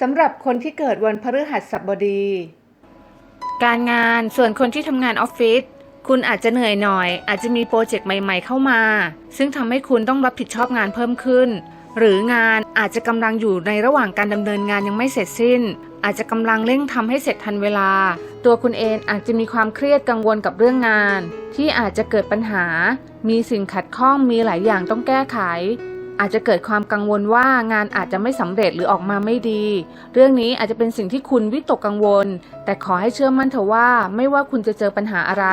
สำหรับคนที่เกิดวันพฤหัสบดี การงานส่วนคนที่ทำงานออฟฟิศคุณอาจจะเหนื่อยหน่อย อาจจะมีโปรเจกต์ใหม่ ๆ เข้ามา ซึ่งทำให้คุณต้องรับผิดชอบงานเพิ่มขึ้น หรืองานอาจจะกำลังอยู่ในระหว่างการดำเนินงานยังไม่เสร็จสิ้น อาจจะกำลังเร่งทำให้เสร็จทันเวลา ตัวคุณเองอาจจะมีความเครียดกังวลกับเรื่องงาน ที่อาจจะเกิดปัญหา มีสิ่งขัดข้องมีหลายอย่างต้องแก้ไข อาจจะเกิดความกังวลว่างานอาจจะไม่สำเร็จหรือออกมาไม่ดี เรื่องนี้อาจจะเป็นสิ่งที่คุณวิตกกังวล แต่ขอให้เชื่อมั่นเถอะว่า ไม่ว่าคุณจะเจอปัญหาอะไร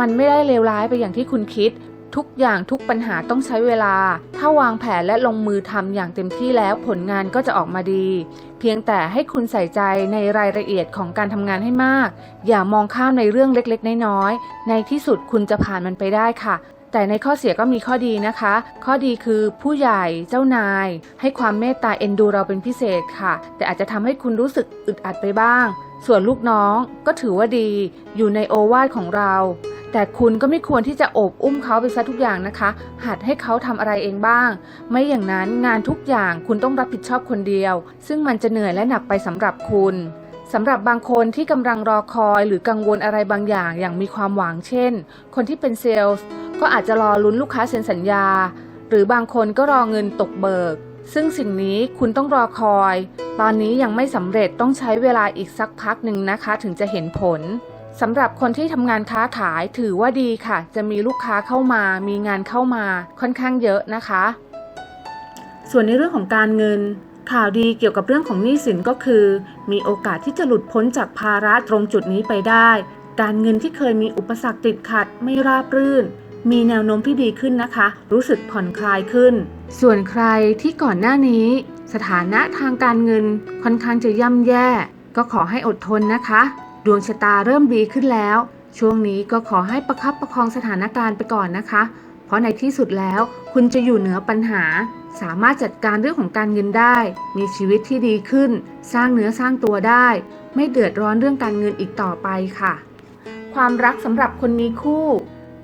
มันไม่ได้เลวร้ายไปอย่างที่คุณคิด ทุกอย่างทุกปัญหาต้องใช้เวลา ถ้าวางแผนและลงมือทำอย่างเต็มที่แล้วผลงานก็จะออกมาดี เพียงแต่ให้คุณใส่ใจในรายละเอียดของการทำงานให้มาก อย่ามองข้ามในเรื่องเล็กๆ น้อยๆในที่สุดคุณจะผ่านมันไปได้ค่ะ แต่ในข้อเสียก็มีข้อดีนะคะ ข้อดีคือผู้ใหญ่เจ้านาย ให้ความเมตตาเอ็นดูเราเป็นพิเศษค่ะ แต่อาจจะทำให้คุณรู้สึกอึดอัดไปบ้าง ส่วนลูกน้องก็ถือว่าดี อยู่ในโอวาทของเรา แต่คุณก็ไม่ควรที่จะโอบอุ้มเขาไปซะทุกอย่างนะคะ หัดให้เขาทำอะไรเองบ้าง ไม่อย่างนั้นงานทุกอย่างคุณต้องรับผิดชอบคนเดียว ซึ่งมันจะเหนื่อยและหนักไปสำหรับคุณสำหรับบางคนที่กำลังรอคอยหรือกังวลอะไรบางอย่างอย่างมีความหวังเช่น คนที่เป็นเซลล์ ก็อาจจะรอลุ้นลูกค้าเซ็นสัญญา หรือบางคนก็รอเงินตกเบิก ซึ่งสิ่งนี้คุณต้องรอคอย ตอนนี้ยังไม่สำเร็จต้องใช้เวลาอีกสักพักหนึ่งนะคะถึงจะเห็นผลสำหรับคนที่ทำงานค้าขายถือว่าดีค่ะ จะมีลูกค้าเข้ามา มีงานเข้ามาค่อนข้างเยอะนะคะ ส่วนในเรื่องของการเงิน ข่าวดีเกี่ยวกับเรื่องของหนี้สินก็คือ มีโอกาสที่จะหลุดพ้นจากภาระตรงจุดนี้ไปได้ การเงินที่เคยมีอุปสรรคติดขัดไม่ราบรื่น มีแนวโน้มที่ดีขึ้นนะคะ รู้สึกผ่อนคลายขึ้น ส่วนใครที่ก่อนหน้านี้ สถานะทางการเงินค่อนข้างจะย่ำแย่ ก็ขอให้อดทนนะคะ ดวงชะตาเริ่มดีขึ้นแล้ว ช่วงนี้ก็ขอให้ประคับประคองสถานการณ์ไปก่อนนะคะ เพราะในที่สุดแล้วคุณจะอยู่เหนือปัญหา สามารถจัดการเรื่องของการเงินได้ มีชีวิตที่ดีขึ้น สร้างเนื้อสร้างตัวได้ ไม่เดือดร้อนเรื่องการเงินอีกต่อไปค่ะ ความรักสำหรับคนมีคู่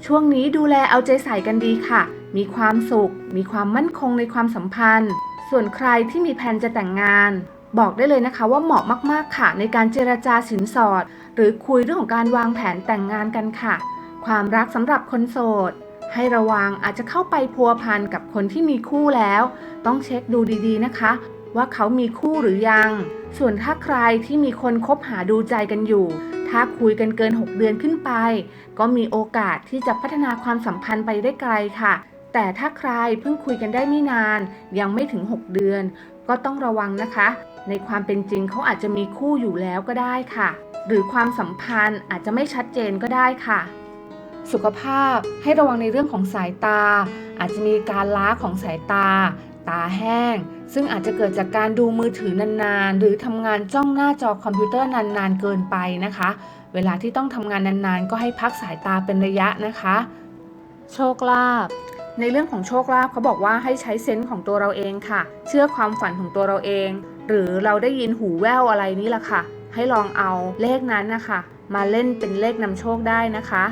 ช่วงนี้ดูแลเอาใจใส่กันดีค่ะ มีความสุข มีความมั่นคงในความสัมพันธ์ ส่วนใครที่มีแผนจะแต่งงาน บอกได้เลยนะคะว่าเหมาะมากๆค่ะ ในการเจรจาสินสอด หรือคุยเรื่องของการวางแผนแต่งงานกันค่ะ ความรักสำหรับคนโสด ให้ระวังอาจจะเข้าไปพัวพันกับคนที่มีคู่แล้ว ต้องเช็คดูดีๆนะคะ ว่าเขามีคู่หรือยัง ส่วนถ้าใครที่มีคนคบหาดูใจกันอยู่ ถ้าคุยกันเกิน 6 เดือนขึ้นไป ก็มีโอกาสที่จะพัฒนาความสัมพันธ์ไปได้ไกลค่ะ แต่ถ้าใครเพิ่งคุยกันได้ไม่นาน ยังไม่ถึง 6 เดือน ก็ต้องระวังนะคะ ในความเป็นจริงเขาอาจจะมีคู่อยู่แล้วก็ได้ค่ะ หรือความสัมพันธ์อาจจะไม่ชัดเจนก็ได้ค่ะสุขภาพให้ระวังในเรื่องของสายตา อาจจะมีการล้าของสายตา ตาแห้ง ซึ่งอาจจะเกิดจากการดูมือถือนานๆ หรือทำงานจ้องหน้าจอคอมพิวเตอร์นานๆเกินไปนะคะ เวลาที่ต้องทำงานนานๆ ก็ให้พักสายตาเป็นระยะนะคะ โชคลาภในเรื่องของโชคลาภเขาบอกว่าให้ใช้เซนส์ของตัวเราเองค่ะ เชื่อความฝันของตัวเราเอง หรือเราได้ยินหูแว่วอะไรนี่แหละค่ะ ให้ลองเอาเลขนั้นนะคะ มาเล่นเป็นเลขนำโชคได้นะคะ